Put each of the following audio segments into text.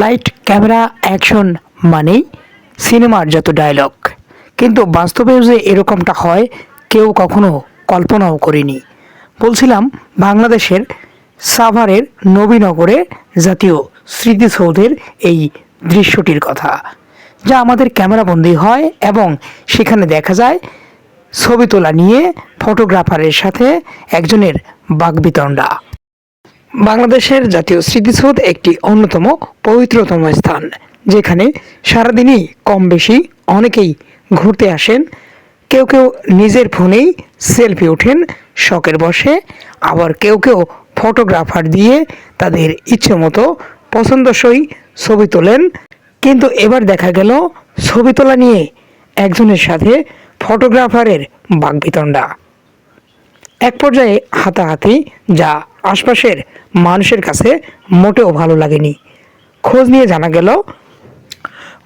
Light camera action মানেই সিনেমার যত ডায়লগ কিন্তু বাস্তবেও যে এরকমটা হয়, কেউ কখনো কল্পনাও করেনি। বলছিলাম, বাংলাদেশের সাভারের নবীনগরে জাতীয় স্মৃতিসৌধের এই দৃশ্যটির কথা, যা আমাদের ক্যামেরাবন্দি হয় এবং সেখানে দেখা যায় ছবি তোলা নিয়ে ফটোগ্রাফারের সাথে একজনের বাগবিতণ্ডা। বাংলাদেশের জাতীয় স্মৃতিসৌধ একটি অন্যতম পবিত্রতম স্থান। যেখানে সারাদিনই কম বেশি অনেকেই ঘুরতে আসেন। কেউ কেউ নিজের ফোনেই সেলফি ওঠেন, শখের বসে। আবার কেউ কেউ ফটোগ্রাফার দিয়ে তাদের ইচ্ছে মতো পছন্দসই ছবি তোলেন। কিন্তু এবার দেখা গেল ছবি তোলা নিয়ে একজনের সাথে ফটোগ্রাফারের বাগবিতণ্ডা। এক পর্যায়ে হাতাহাতি যা আশপাশের মানুষের কাছে মোটেও ভালো লাগেনি। খোঁজ নিয়ে জানা গেল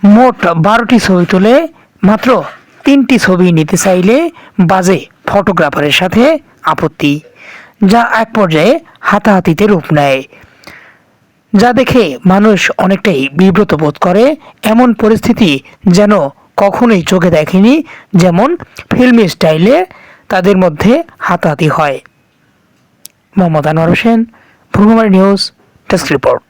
মোট বারোটি ছবি তুলে মাত্র তিনটি ছবি নিতে চাইলে বাজে ফটোগ্রাফারের সাথে আপত্তি, যা এক পর্যায়ে হাতাহাতিতে রূপ নেয়। যা দেখে মানুষ অনেকটাই বিব্রত বোধ করে, এমন পরিস্থিতি যেন কখনোই চোখে দেখেনি, যেমন ফিল্মি স্টাইলে তাদের মধ্যে হাতাহাতি হয়। মোহাম্মদ আনোয়ার হোসেন ভ্রমণবাড়ি নিউজ, ডেস্ক রিপোর্ট।